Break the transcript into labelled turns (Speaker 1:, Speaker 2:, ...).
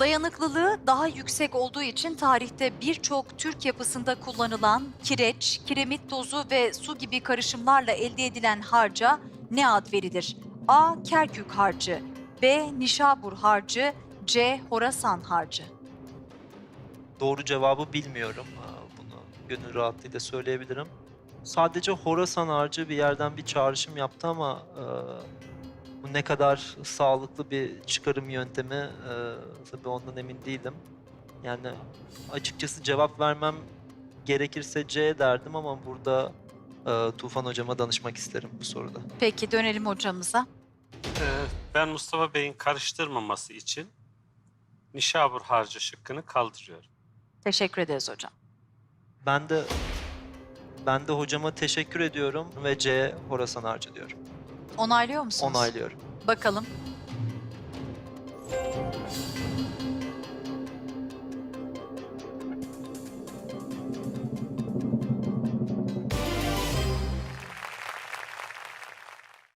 Speaker 1: Dayanıklılığı daha yüksek olduğu için tarihte birçok Türk yapısında kullanılan kireç, kiremit tozu ve su gibi karışımlarla elde edilen harca ne ad verilir? A. Kerkük harcı B. Nişabur harcı C. Horasan harcı
Speaker 2: Doğru cevabı bilmiyorum. Bunu gönül rahatlığıyla söyleyebilirim. Sadece Horasan harcı bir yerden bir çağrışım yaptı ama bu ne kadar sağlıklı bir çıkarım yöntemi e, tabii ondan emin değilim. Yani açıkçası cevap vermem gerekirse C derdim ama burada e, Tufan hocama danışmak isterim bu soruda.
Speaker 1: Peki dönelim hocamıza.
Speaker 3: Ee, ben Mustafa Bey'in karıştırmaması için Nişabur harcı şıkkını kaldırıyorum.
Speaker 1: Teşekkür ederiz hocam.
Speaker 2: Ben de ben de hocama teşekkür ediyorum ve C Horasan harcı diyorum.
Speaker 1: Onaylıyor musunuz?
Speaker 2: Onaylıyorum.
Speaker 1: Bakalım